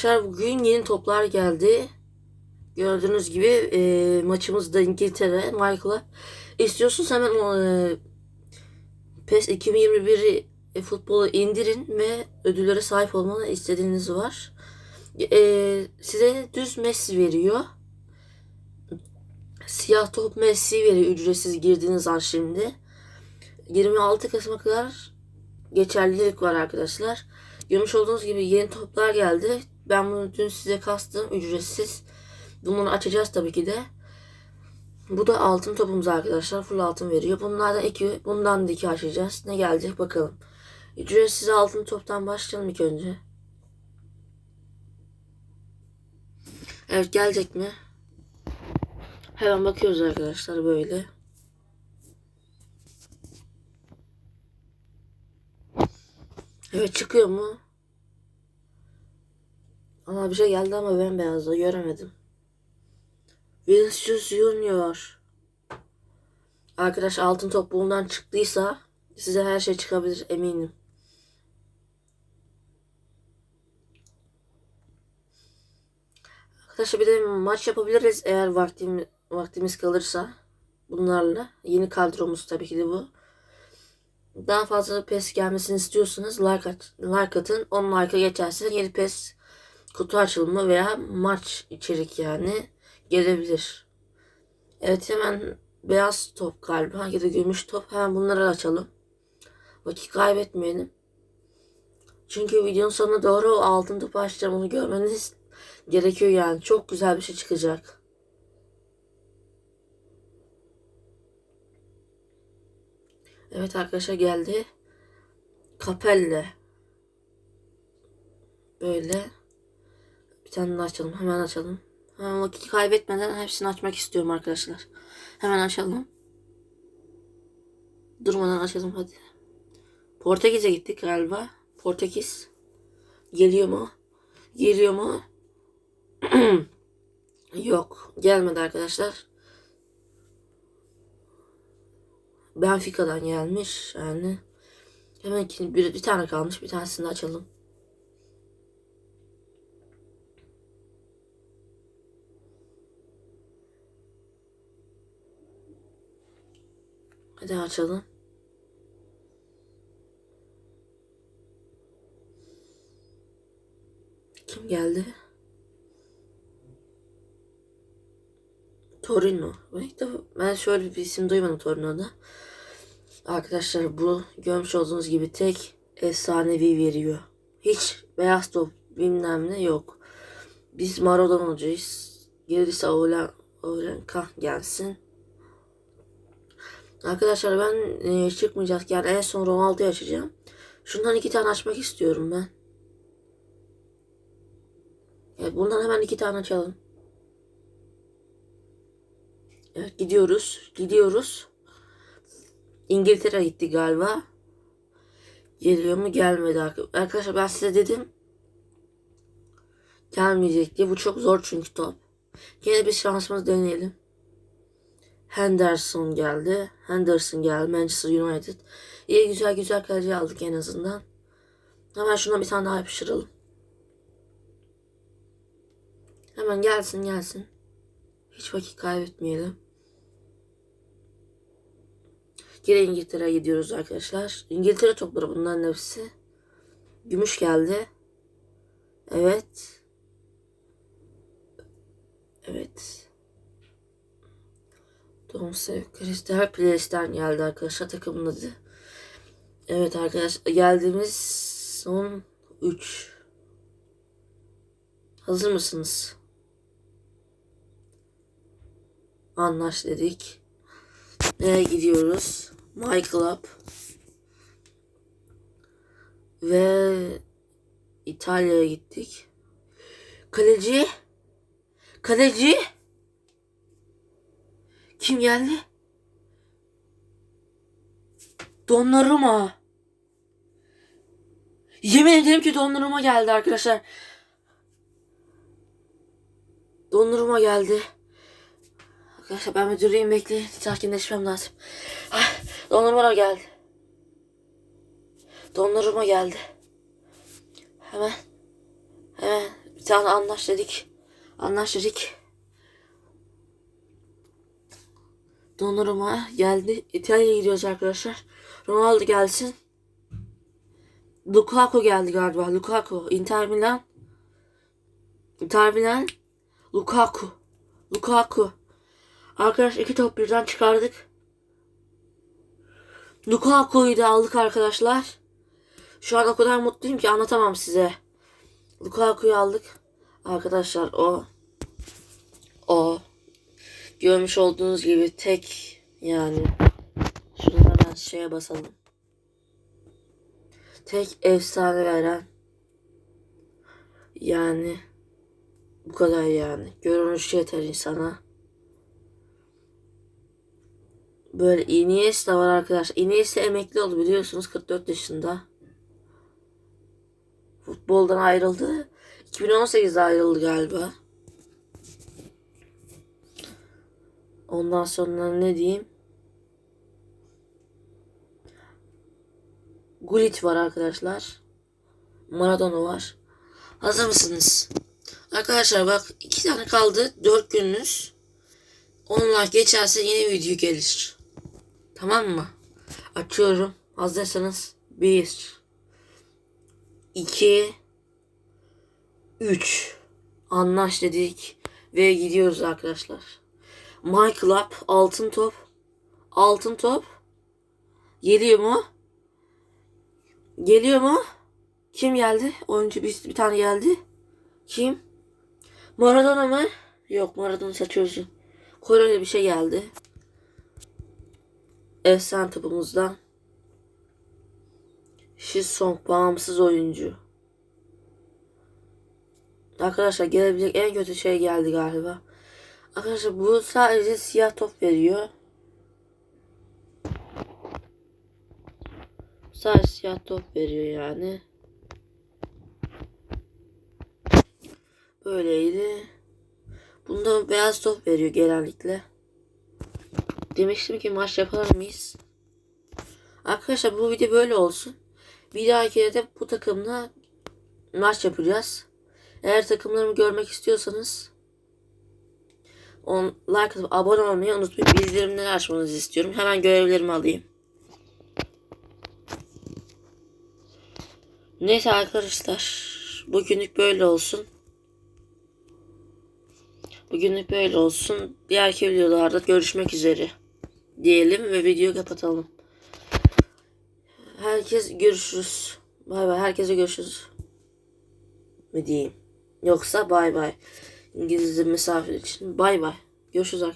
Arkadaşlar bugün yeni toplar geldi. Gördüğünüz gibi e, maçımız da İngiltere. Michael'a istiyorsunuz hemen e, PES 2021 e, futbolu indirin ve ödüllere sahip olmanı istediğiniz var. E, size düz Messi veriyor. Siyah top Messi veriyor ücretsiz girdiğiniz an şimdi. 26 Kasım'a kadar geçerlilik var arkadaşlar. Görmüş olduğunuz gibi yeni toplar geldi. Ben bunu dün size kastım ücretsiz. Bunları açacağız tabii ki de. Bu da altın topumuz arkadaşlar. Full altın veriyor. Bunlardan iki, bundan da iki açacağız. Ne gelecek bakalım. Ücretsiz altın toptan başlayalım ilk önce. Evet gelecek mi? Hemen bakıyoruz arkadaşlar böyle. Evet çıkıyor mu? Ama bir şey geldi ama ben beyazda göremedim. Vinicius Junior. Arkadaş altın top bundan çıktıysa size her şey çıkabilir eminim. Arkadaşlar bir de maç yapabiliriz eğer vaktim, vaktimiz kalırsa bunlarla. Yeni kadromuz tabii ki de bu. Daha fazla PES gelmesini istiyorsanız like, at, like atın. 10 like'a geçerse yeni PES kutu açılımı veya maç içerik yani gelebilir. Evet hemen beyaz top galiba ya da gümüş top hemen bunları açalım. Vakit kaybetmeyelim. Çünkü videonun sonuna doğru o altın topu açacağım onu görmeniz gerekiyor yani. Çok güzel bir şey çıkacak. Evet arkadaşlar geldi. Kapelle. Böyle. Bir tane daha açalım. Hemen açalım. Hemen vakit kaybetmeden hepsini açmak istiyorum arkadaşlar. Hemen açalım. Durmadan açalım hadi. Portekiz'e gittik galiba. Portekiz. Geliyor mu? Geliyor mu? Yok. Gelmedi arkadaşlar. Benfica'dan gelmiş yani. Hemen bir, bir tane kalmış. Bir tanesini de açalım. Hadi açalım. Kim geldi? Torino. Ben, şöyle bir isim duymadım Torino'da. Arkadaşlar bu görmüş olduğunuz gibi tek efsanevi veriyor. Hiç beyaz top bilmem ne yok. Biz Maradona'cıyız. Gelirse Oğlan, Oğlan Kah gelsin. Arkadaşlar ben e, çıkmayacak yani en son Ronaldo'yu açacağım. Şundan iki tane açmak istiyorum ben. Evet bundan hemen iki tane açalım. Evet gidiyoruz. Gidiyoruz. İngiltere gitti galiba. Geliyor mu gelmedi arkadaşlar ben size dedim. Gelmeyecek diye bu çok zor çünkü top. Yine bir şansımız deneyelim. Henderson geldi. Henderson geldi. Manchester United. İyi güzel güzel kaleci aldık en azından. Hemen şuna bir tane daha yapıştıralım. Hemen gelsin gelsin. Hiç vakit kaybetmeyelim. Geri İngiltere'ye gidiyoruz arkadaşlar. İngiltere topları bunların hepsi. Gümüş geldi. Evet. Evet. Domse Crystal Palace'den geldi arkadaşlar takımın adı. Evet arkadaşlar geldiğimiz son 3. Hazır mısınız? Anlaş dedik. Nereye gidiyoruz? My Club. Ve İtalya'ya gittik. Kaleci. Kaleci. Kim geldi? Donnarumma. Yemin ederim ki Donnarumma geldi arkadaşlar. Donnarumma geldi. Arkadaşlar ben bir durayım bekleyin. Sakinleşmem lazım. Ah, Donnarumma geldi. Donnarumma geldi. Hemen. Hemen Bir tane anlaş dedik. Anlaş dedik. Donnarumma geldi. İtalya'ya gidiyoruz arkadaşlar. Ronaldo gelsin. Lukaku geldi galiba. Lukaku. Inter Milan. Inter Milan. Lukaku. Lukaku. Arkadaş iki top birden çıkardık. Lukaku'yu da aldık arkadaşlar. Şu an o kadar mutluyum ki anlatamam size. Lukaku'yu aldık. Arkadaşlar o o görmüş olduğunuz gibi tek yani şunu hemen şeye basalım. Tek efsane veren yani bu kadar yani. Görünüş yeter insana. Böyle Iniesta var arkadaşlar. Iniesta emekli oldu biliyorsunuz 44 yaşında. Futboldan ayrıldı. 2018'de ayrıldı galiba. Ondan sonra ne diyeyim? Gullit var arkadaşlar. Maradona var. Hazır mısınız? Arkadaşlar bak iki tane kaldı. Dört gününüz. Onlar geçerse yeni video gelir. Tamam mı? Açıyorum. Hazırsanız. Bir. iki, Üç. Anlaş dedik. Ve gidiyoruz arkadaşlar. My Club altın top. Altın top. Geliyor mu? Geliyor mu? Kim geldi? Oyuncu bir, bir tane geldi. Kim? Maradona mı? Yok Maradona uzun. Koreli bir şey geldi. Efsane topumuzdan. Song bağımsız oyuncu. Arkadaşlar gelebilecek en kötü şey geldi galiba. Arkadaşlar bu sadece siyah top veriyor. Sadece siyah top veriyor yani. Böyleydi. Bunda beyaz top veriyor genellikle. Demiştim ki maç yapar mıyız? Arkadaşlar bu video böyle olsun. Bir dahaki de bu takımla maç yapacağız. Eğer takımlarımı görmek istiyorsanız on, like atıp abone olmayı unutmayın. Bildirimleri açmanızı istiyorum. Hemen görevlerimi alayım. Neyse arkadaşlar. Bugünlük böyle olsun. Bugünlük böyle olsun. Diğerki videolarda görüşmek üzere. Diyelim ve videoyu kapatalım. Herkes görüşürüz. Bay bay. Herkese görüşürüz. Mi diyeyim? Yoksa bay bay. İngilizce misafir için. Bay bay. Görüşürüz arkadaşlar.